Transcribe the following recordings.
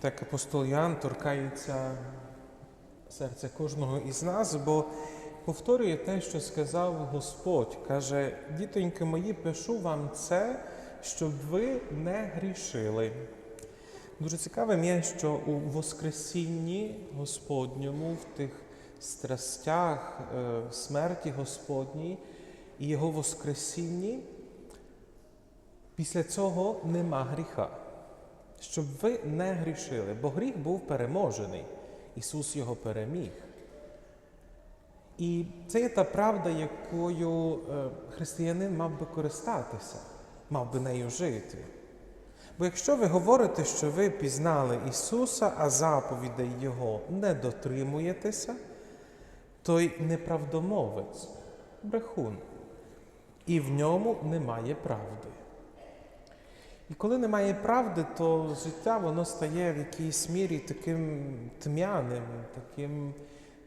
Так апостол Ян торкається серця кожного із нас, бо повторює те, що сказав Господь. Каже, дітоньки мої, пишу вам це, щоб ви не грішили. Дуже цікавим є, що у Воскресінні Господньому, в тих страстях е, смерті Господній і Його Воскресінні, після цього нема гріха щоб ви не грішили, бо гріх був переможений. Ісус його переміг. І це є та правда, якою е, християнин мав би користатися, мав би нею жити. Бо якщо ви говорите, що ви пізнали Ісуса, а заповідей Його не дотримуєтеся, той неправдомовець, брехун, і в ньому немає правди. І коли немає правди, то життя воно стає в якійсь мірі таким тьмяним, таким,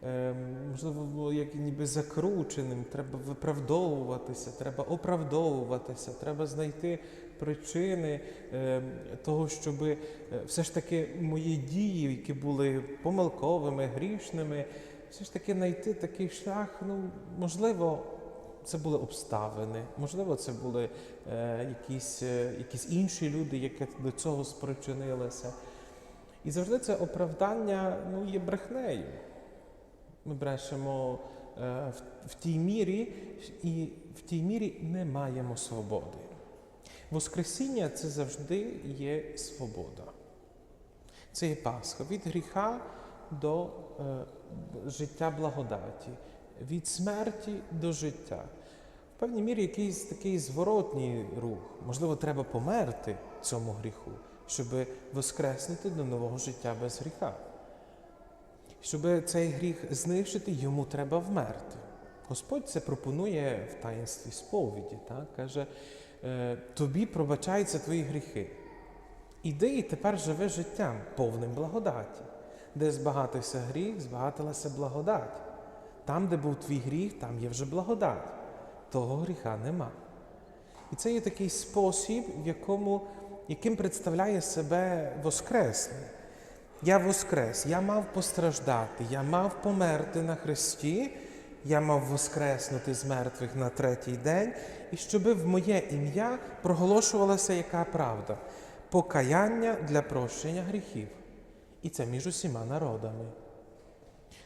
е, можливо, як ніби закрученим. Треба виправдовуватися, треба оправдовуватися, треба знайти причини е, того, щоб все ж таки мої дії, які були помилковими, грішними, все ж таки знайти такий шлях, ну, можливо, це були обставини, можливо, це були е, якісь, е, якісь інші люди, які до цього спричинилися. І завжди це оправдання ну, є брехнею. Ми брешемо е, в, в тій мірі, і в тій мірі не маємо свободи. Воскресіння це завжди є свобода. Це є Пасха від гріха до е, життя благодаті від смерті до життя. В певній мірі якийсь такий зворотній рух. Можливо, треба померти цьому гріху, щоб воскреснути до нового життя без гріха. Щоб цей гріх знищити, йому треба вмерти. Господь це пропонує в таїнстві сповіді. Так? Каже, «Е, тобі пробачаються твої гріхи. Іди і тепер живи життям, повним благодаті. Де збагатився гріх, збагатилася благодать. Там, де був твій гріх, там є вже благодать. Того гріха нема. І це є такий спосіб, в якому, яким представляє себе Воскресний. Я воскрес, я мав постраждати, я мав померти на Христі, я мав воскреснути з мертвих на третій день, і щоби в моє ім'я проголошувалася яка правда? Покаяння для прощення гріхів. І це між усіма народами.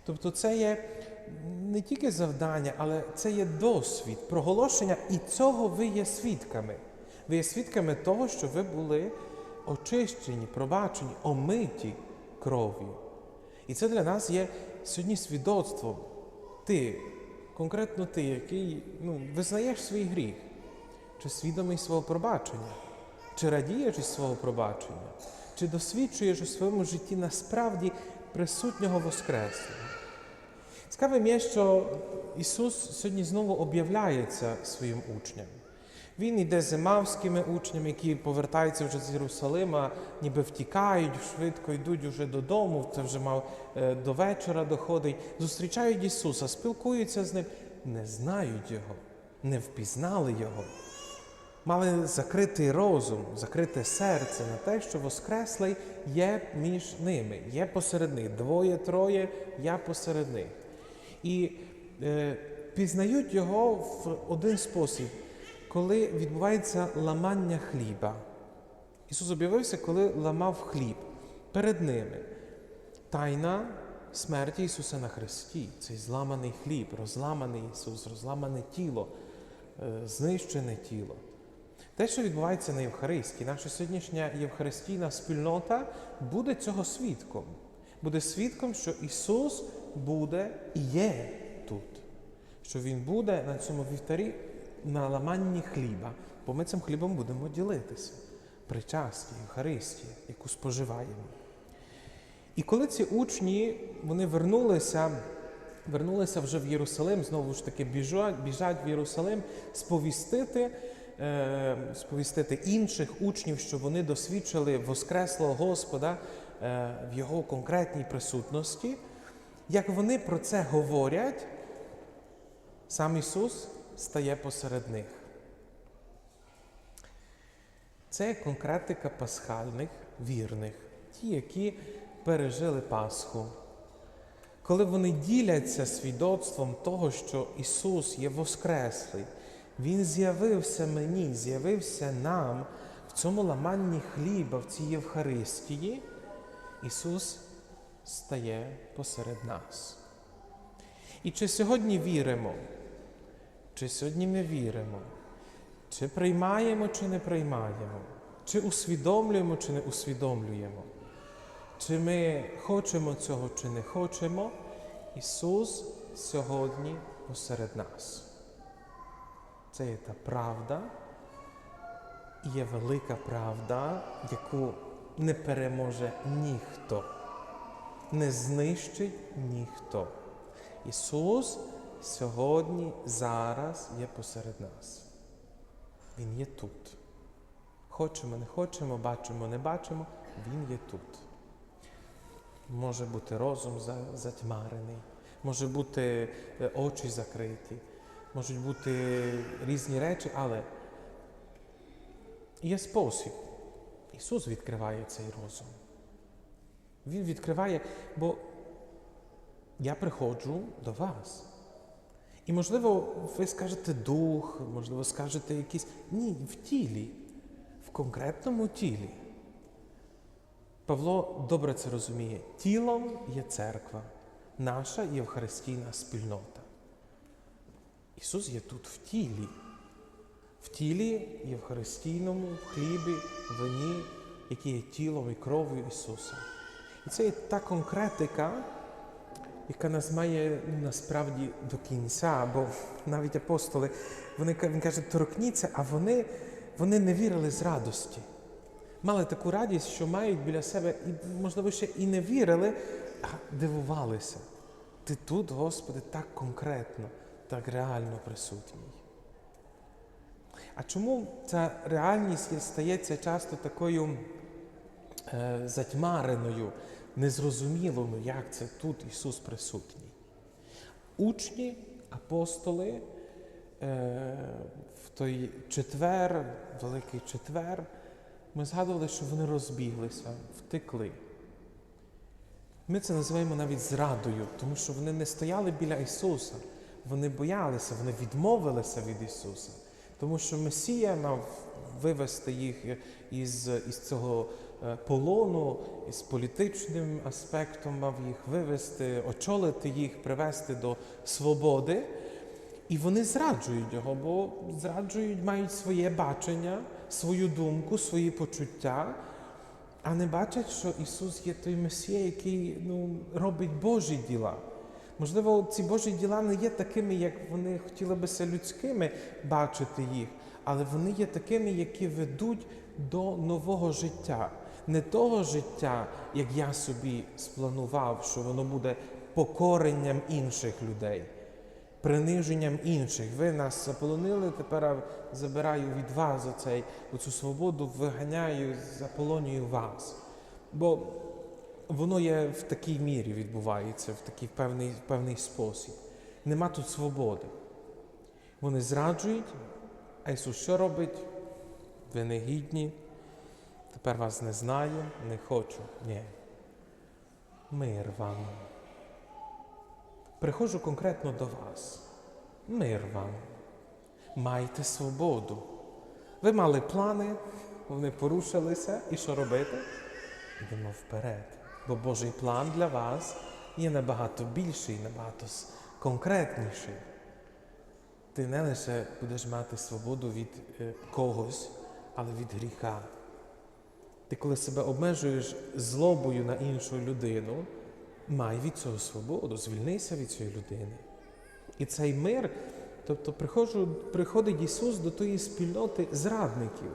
Тобто це є не тільки завдання, але це є досвід проголошення, і цього ви є свідками. Ви є свідками того, що ви були очищені, пробачені, омиті кров'ю. І це для нас є сьогодні свідоцтво. Ти, конкретно ти, який ну, визнаєш свій гріх, чи свідомий свого пробачення, чи радієш із свого пробачення, чи досвідчуєш у своєму житті насправді присутнього Воскреслення. Цікавим є, що Ісус сьогодні знову об'являється своїм учням. Він йде з емавськими учнями, які повертаються вже з Єрусалима, ніби втікають, швидко йдуть вже додому, це вже мав е, до вечора доходить, зустрічають Ісуса, спілкуються з ним, не знають Його, не впізнали Його. Мали закритий розум, закрите серце на те, що Воскреслий є між ними, є посеред них. Двоє, троє, я посеред них. І е, пізнають його в один спосіб, коли відбувається ламання хліба. Ісус об'явився, коли ламав хліб перед ними. Тайна смерті Ісуса на Христі, цей зламаний хліб, розламаний Ісус, розламане тіло, е, знищене тіло. Те, що відбувається на Євхаристії, наша сьогоднішня євхаристійна спільнота буде цього свідком. Буде свідком, що Ісус буде і є тут, що Він буде на цьому вівтарі на ламанні хліба, бо ми цим хлібом будемо ділитися причасті, Євхаристії, яку споживаємо. І коли ці учні вони вернулися, вернулися вже в Єрусалим, знову ж таки біжать, біжать в Єрусалим сповістити. е, Сповістити інших учнів, що вони досвідчили Воскреслого Господа е, в Його конкретній присутності. Як вони про це говорять, сам Ісус стає посеред них. Це конкретика пасхальних вірних. ті, які пережили Пасху. Коли вони діляться свідоцтвом того, що Ісус є Воскреслий, Він з'явився мені, з'явився нам в цьому ламанні хліба, в цій Євхаристії, Ісус стає посеред нас. І чи сьогодні віримо, чи сьогодні не віримо, чи приймаємо, чи не приймаємо, чи усвідомлюємо, чи не усвідомлюємо. Чи ми хочемо цього, чи не хочемо, Ісус сьогодні посеред нас. Це є та правда, і є велика правда, яку не переможе ніхто, не знищить ніхто. Ісус сьогодні, зараз є посеред нас. Він є тут. Хочемо, не хочемо, бачимо, не бачимо, Він є тут. Може бути розум затьмарений, може бути е, очі закриті, можуть бути різні речі, але є спосіб. Ісус відкриває цей розум. Він відкриває, бо я приходжу до вас. І, можливо, ви скажете дух, можливо, скажете якісь. Ні, в тілі, в конкретному тілі. Павло добре це розуміє. Тілом є церква, наша євхаристійна спільнота. Ісус є тут в тілі, в тілі євхаристійному, в хлібі, вині, які є тілом і кров'ю Ісуса. І це є та конкретика, яка нас має ну, насправді до кінця, бо навіть апостоли, вони, він каже, торкніться, а вони, вони не вірили з радості. Мали таку радість, що мають біля себе, і, можливо, ще і не вірили, а дивувалися. Ти тут, Господи, так конкретно, так реально присутній. А чому ця реальність стається часто такою е, затьмареною, незрозумілою, як це тут Ісус присутній? Учні, апостоли е, в той четвер, Великий четвер, ми згадували, що вони розбіглися, втекли. Ми це називаємо навіть зрадою, тому що вони не стояли біля Ісуса, вони боялися, вони відмовилися від Ісуса, тому що Месія мав вивести їх із, із цього полону, із політичним аспектом, мав їх вивести, очолити їх, привести до свободи. І вони зраджують його, бо зраджують, мають своє бачення, свою думку, свої почуття, а не бачать, що Ісус є той Месія, який ну, робить Божі діла. Можливо, ці Божі діла не є такими, як вони хотіли би людськими бачити їх, але вони є такими, які ведуть до нового життя. Не того життя, як я собі спланував, що воно буде покоренням інших людей приниженням інших. Ви нас заполонили, тепер я забираю від вас оцей, оцю свободу, виганяю, заполонюю вас. Бо воно є в такій мірі відбувається, в такий певний, певний спосіб. Нема тут свободи. Вони зраджують, а Ісус що робить? Ви не гідні, тепер вас не знаю, не хочу. Ні. Мир вам. Приходжу конкретно до вас. Мир вам. Майте свободу. Ви мали плани, вони порушилися, і що робити? Йдемо вперед. Бо Божий план для вас є набагато більший, набагато конкретніший. Ти не лише будеш мати свободу від е, когось, але від гріха. Ти коли себе обмежуєш злобою на іншу людину, май від цього свободу, звільнися від цієї людини. І цей мир, тобто приходжу, приходить Ісус до тої спільноти зрадників,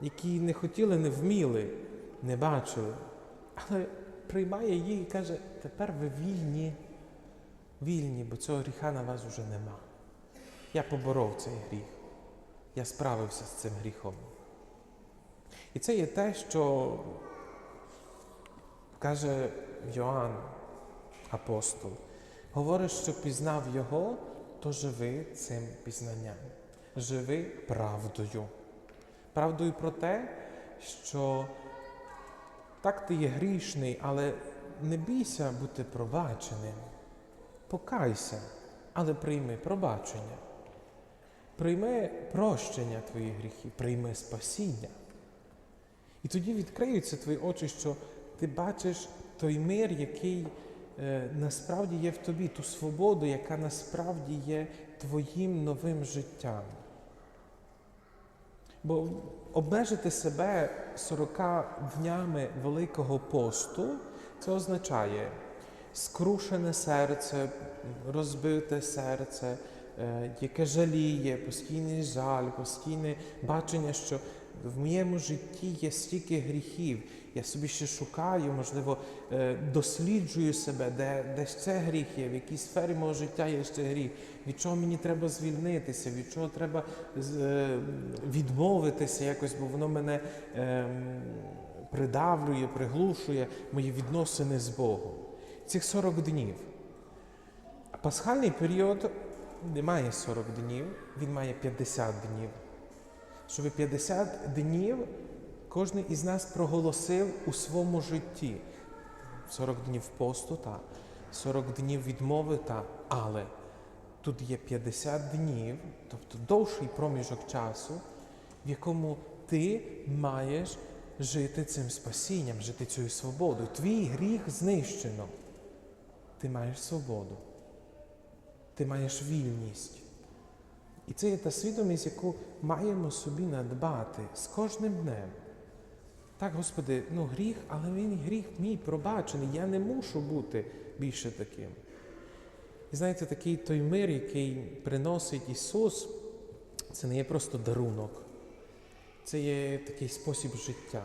які не хотіли, не вміли, не бачили, але приймає їх і каже, тепер ви вільні, вільні, бо цього гріха на вас уже нема. Я поборов цей гріх. Я справився з цим гріхом. І це є те, що каже Йоанн, апостол. Говорить, що пізнав його, то живи цим пізнанням. Живи правдою. Правдою про те, що Так ти є грішний, але не бійся бути пробаченим. Покайся, але прийми пробачення. Прийми прощення твоїх гріхів, прийми спасіння. І тоді відкриються твої очі, що ти бачиш той мир, який е, насправді є в тобі, ту свободу, яка насправді є твоїм новим життям. Бо обмежити себе 40 днями Великого посту це означає скрушене серце, розбите серце, е, яке жаліє, постійний жаль, постійне бачення, що в моєму житті є стільки гріхів. Я собі ще шукаю, можливо, е, досліджую себе, де, де це гріх є, в якій сфері мого життя є ще гріх, від чого мені треба звільнитися, від чого треба е, відмовитися якось, бо воно мене ем, придавлює, приглушує мої відносини з Богом. Цих 40 днів. Пасхальний період не має 40 днів, він має 50 днів. Щоб 50 днів кожен із нас проголосив у своєму житті. 40 днів посту, та 40 днів відмови, та але тут є 50 днів, тобто довший проміжок часу, в якому ти маєш жити цим спасінням, жити цією свободою. Твій гріх знищено. Ти маєш свободу. Ти маєш вільність. І це є та свідомість, яку маємо собі надбати з кожним днем. Так, Господи, ну гріх, але він гріх мій пробачений. Я не мушу бути більше таким. І знаєте, такий той мир, який приносить Ісус, це не є просто дарунок, це є такий спосіб життя.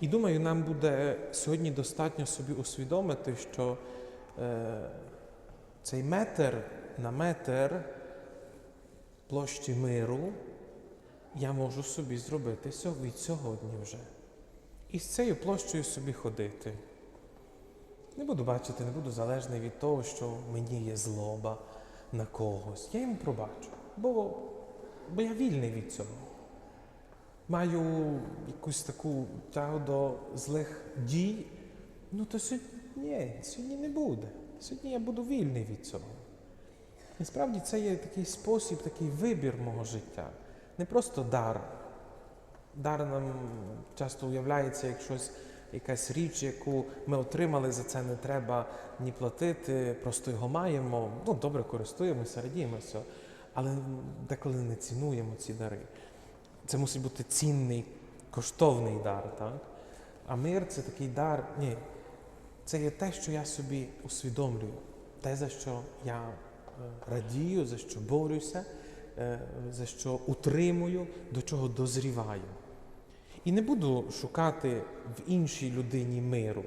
І думаю, нам буде сьогодні достатньо собі усвідомити, що е, цей метр на метр площі миру я можу собі зробити від сьогодні вже. І з цією площею собі ходити. Не буду бачити, не буду залежний від того, що мені є злоба на когось. Я йому пробачу, бо, бо я вільний від цього. Маю якусь таку тягу до злих дій, ну то сьогодні ні, сьогодні не буде. Сьогодні я буду вільний від цього. Насправді це є такий спосіб, такий вибір мого життя. Не просто дар. Дар нам часто уявляється як щось, якась річ, яку ми отримали, за це не треба ні платити, просто його маємо, ну добре користуємося, радіємося, але деколи не цінуємо ці дари. Це мусить бути цінний, коштовний дар, так? А мир це такий дар. Ні, це є те, що я собі усвідомлюю, те, за що я радію, за що борюся, е, за що утримую, до чого дозріваю. І не буду шукати в іншій людині миру.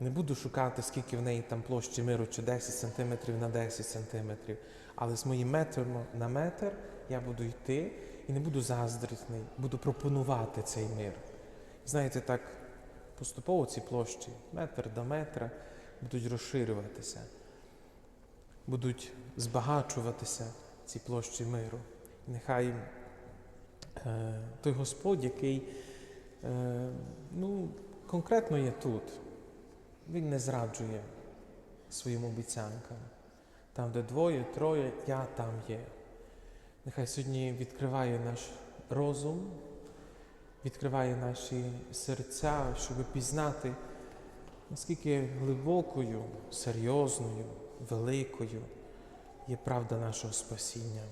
Не буду шукати, скільки в неї там площі миру, чи 10 сантиметрів на 10 сантиметрів. Але з моїм метром на метр я буду йти і не буду заздрітний, буду пропонувати цей мир. Знаєте, так поступово ці площі, метр до метра, будуть розширюватися, будуть збагачуватися ці площі миру. Нехай е, той Господь, який е, ну, конкретно є тут, Він не зраджує своїм обіцянкам. Там, де двоє, троє, я там є. Нехай сьогодні відкриває наш розум, відкриває наші серця, щоб пізнати, наскільки глибокою, серйозною, великою є правда нашого спасіння.